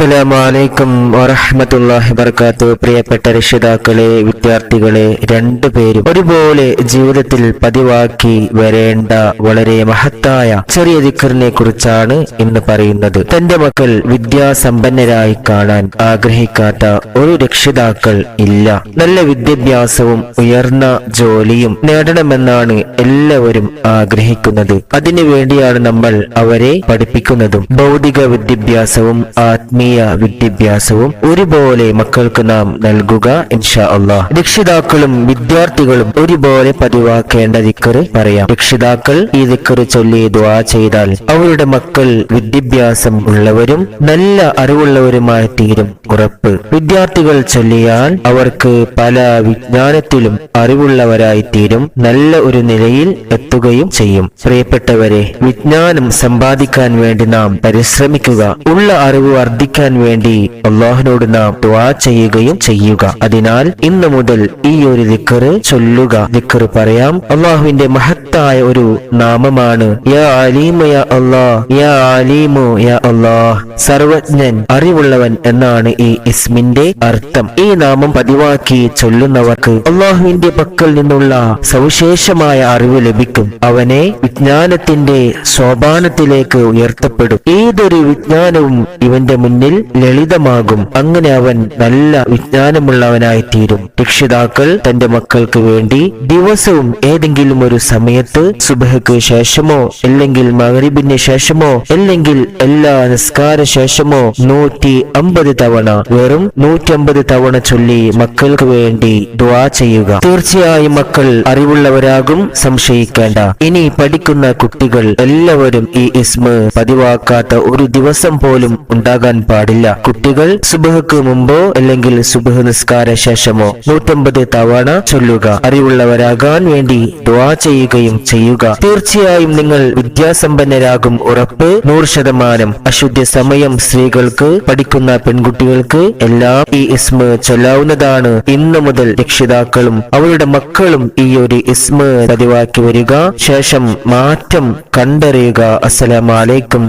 അസ്സലാമലൈക്കും വറഹമത്തല്ലാഹി വർക്കാത്തു പ്രിയപ്പെട്ട രക്ഷിതാക്കളെ വിദ്യാർത്ഥികളെ രണ്ടുപേരും ഒരുപോലെ ജീവിതത്തിൽ പതിവാക്കി വരേണ്ട വളരെ മഹത്തായ ചെറിയ ദിക്കറിനെ കുറിച്ചാണ് ഇന്ന് പറയുന്നത്. തന്റെ മക്കൾ വിദ്യാസമ്പന്നരായി കാണാൻ ആഗ്രഹിക്കാത്ത ഒരു രക്ഷിതാക്കൾ ഇല്ല. നല്ല വിദ്യാഭ്യാസവും ഉയർന്ന ജോലിയും നേടണമെന്നാണ് എല്ലാവരും ആഗ്രഹിക്കുന്നത്. അതിനു വേണ്ടിയാണ് നമ്മൾ അവരെ പഠിപ്പിക്കുന്നതും. ഭൗതിക വിദ്യാഭ്യാസവും ആത്മീയ വിദ്യാഭ്യാസവും ഒരുപോലെ മക്കൾക്ക് നാം നൽകുക ഇൻഷാ അള്ളാഹ് രക്ഷിതാക്കളും വിദ്യാർത്ഥികളും ഒരുപോലെ പതിവാക്കേണ്ട ദിക്കറ് പറയാം. രക്ഷിതാക്കൾ ഈ ദിക്കറ് ചൊല്ലി ദ്വാ ചെയ്താൽ അവരുടെ മക്കൾ വിദ്യാഭ്യാസം ഉള്ളവരും നല്ല അറിവുള്ളവരുമായി തീരും ഉറപ്പ്. വിദ്യാർത്ഥികൾ ചൊല്ലിയാൽ അവർക്ക് പല വിജ്ഞാനത്തിലും അറിവുള്ളവരായി തീരും നല്ല ഒരു നിലയിൽ എത്തുകയും ചെയ്യും. പ്രിയപ്പെട്ടവരെ വിജ്ഞാനം സമ്പാദിക്കാൻ വേണ്ടി നാം പരിശ്രമിക്കുക. ഉള്ള അറിവ് വർദ്ധിക്കാൻ വേണ്ടി അള്ളാഹുനോട് നാം ദ്വാ ചെയ്യുകയും ചെയ്യുക. അതിനാൽ ഇന്ന് മുതൽ ഈ ഒരു ദിക്കറ് ചൊല്ലുക. ദിക്കറ് പറയാം അള്ളാഹുവിന്റെ മഹത്തായ ഒരു നാമമാണ്. യാ യാ യാ യാ സർവജ്ഞൻ അറിവുള്ളവൻ എന്നാണ് ഈ ഇസ്മിന്റെ അർത്ഥം. ഈ നാമം പതിവാക്കി ചൊല്ലുന്നവർക്ക് അള്ളാഹുവിന്റെ പക്കൽ നിന്നുള്ള സവിശേഷമായ അറിവ് ലഭിക്കും. അവനെ വിജ്ഞാനത്തിന്റെ സോപാനത്തിലേക്ക് ഉയർത്തപ്പെടും. ഏതൊരു വിജ്ഞാനവും ഇവന്റെ മുന്നിൽ ലളിതമാകും. അങ്ങനെ അവൻ നല്ല വിജ്ഞാനമുള്ളവനായി തീരും രക്ഷിതാക്കൾ തന്റെ മക്കൾക്ക് വേണ്ടി ദിവസവും ഏതെങ്കിലും ഒരു സമയത്ത് സുബഹയ്ക്ക് ശേഷമോ അല്ലെങ്കിൽ മകരിബിന് ശേഷമോ അല്ലെങ്കിൽ എല്ലാ നിസ്കാര ശേഷമോ നൂറ്റി അമ്പത് തവണ വെറും നൂറ്റി അമ്പത് തവണ ചൊല്ലി മക്കൾക്ക് വേണ്ടി ദ്വാ ചെയ്യുക. തീർച്ചയായും മക്കൾ അറിവുള്ളവരാകും സംശയിക്കേണ്ട. ഇനി പഠിക്കുന്ന കുട്ടികൾ എല്ലാവരും ഈ ഇസ്മ പതിവാക്കാത്ത ഒരു ദിവസം പോലും ഉണ്ടാകാൻ പാടില്ല. കുട്ടികൾ സുബഹക്ക് മുമ്പോ അല്ലെങ്കിൽ സുബഹ നിസ്കാര ശേഷമോ നൂറ്റമ്പത് തവണ ചൊല്ലുക. അറിവുള്ളവരാകാൻ വേണ്ടി ദ്വാ ചെയ്യുകയും ചെയ്യുക. തീർച്ചയായും നിങ്ങൾ വിദ്യാസമ്പന്നരാകും ഉറപ്പ് നൂറ് ശതമാനം അശുദ്ധ സമയം സ്ത്രീകൾക്ക് പഠിക്കുന്ന പെൺകുട്ടികൾക്ക് എല്ലാം ഈ ഇസ്മ ചൊല്ലാവുന്നതാണ്. ഇന്നു മുതൽ രക്ഷിതാക്കളും അവരുടെ മക്കളും ഈ ഒരു ഇസ്മ പതിവാക്കി വരിക. ശേഷം മാറ്റം കണ്ടറിയുക. അസ്സലാമലൈക്കും